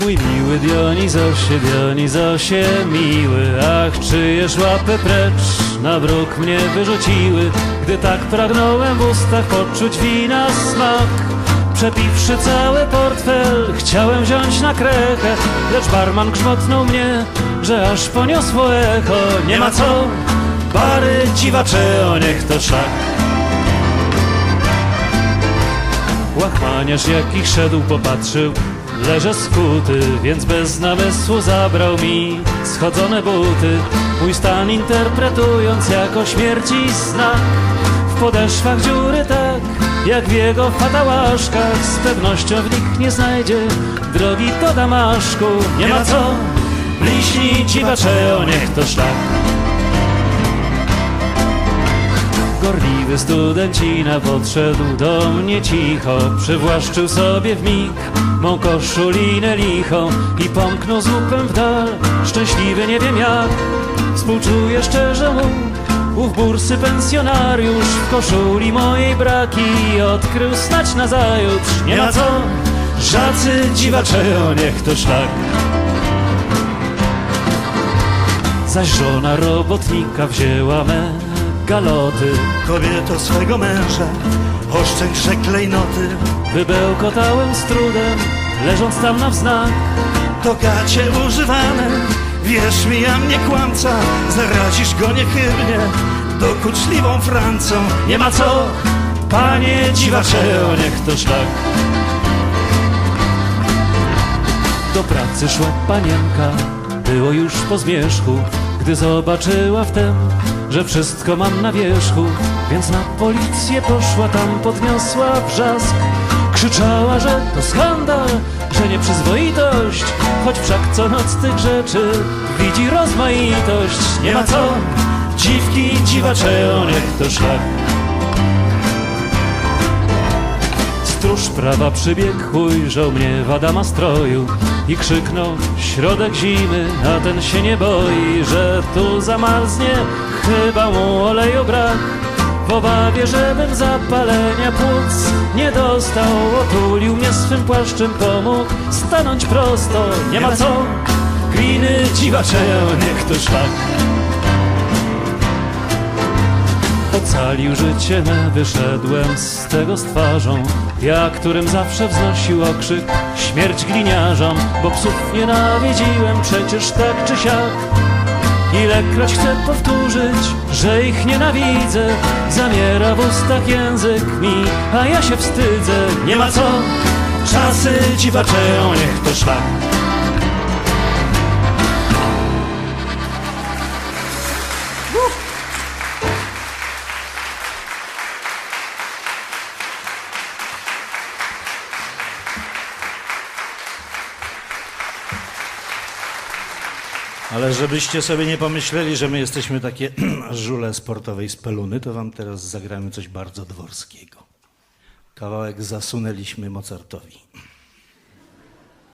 Mój miły Dionizosie, Dionizosie miły. Ach, czyjeż łapy precz na bruk mnie wyrzuciły Gdy tak pragnąłem w ustach poczuć wina smak. Przepiwszy cały portfel, chciałem wziąć na krechę Lecz barman grzmotnął mnie, że aż poniosło echo. Nie ma co, bary dziwacze, o niech to szlak Łachmaniarz jakich szedł popatrzył Leżę skuty, więc bez namysłu zabrał mi schodzone buty. Mój stan interpretując jako śmierci znak. W podeszwach dziury tak, jak w jego fatałaszkach. Z pewnością w nich nie znajdzie drogi do Damaszku. Nie ma co, bliźni dziwacze, o niech to szlak Gorliwy studencina podszedł do mnie cicho. Przywłaszczył sobie w mig mą koszulinę lichą I pomknął z łupem w dal, szczęśliwy nie wiem jak Współczuję szczerze mu. Ów bursy pensjonariusz w koszuli mojej braki Odkrył snać na zajutrz, nie ma co Żacy dziwacze, o niech to szlak. Zaś żona robotnika wzięła me galoty. Kobieto swego męża, oszczędź że klejnoty. Wybełkotałem z trudem, leżąc tam na wznak. To gacie używane, wierz mi, ja mnie kłamca. Zarazisz go niechybnie, dokuczliwą Francą. Nie ma co, panie dziwacze, o niech to szlak. Do pracy szła panienka, było już po zmierzchu Gdy zobaczyła wtem, że wszystko mam na wierzchu. Więc na policję poszła, tam podniosła wrzask. Krzyczała, że to skandal, że nieprzyzwoitość. Choć wszak co noc tych rzeczy widzi rozmaitość. Nie ma co, dziwki, dziwacze, o niech to szlak Stróż prawa przybiegł, ujrzał mnie w Adama stroju I krzyknął, środek zimy, a ten się nie boi Że tu zamarznie, chyba mu oleju brak. W obawie, żebym zapalenia płuc nie dostał Otulił mnie swym płaszczem, pomógł stanąć prosto Nie ma co, gliny dziwacze, niech to szlak Ocalił życie me, wyszedłem z tego z twarzą Ja, którym zawsze wznosił okrzyk Śmierć gliniarzom, bo psów nienawidziłem przecież tak czy siak. Ilekroć chcę powtórzyć, że ich nienawidzę Zamiera w ustach język mi, a ja się wstydzę. Nie ma co, czasy dziwacze, o niech to szlak Ale żebyście sobie nie pomyśleli, że my jesteśmy takie żule sportowej speluny, to wam teraz zagramy coś bardzo dworskiego. Kawałek zasunęliśmy Mozartowi.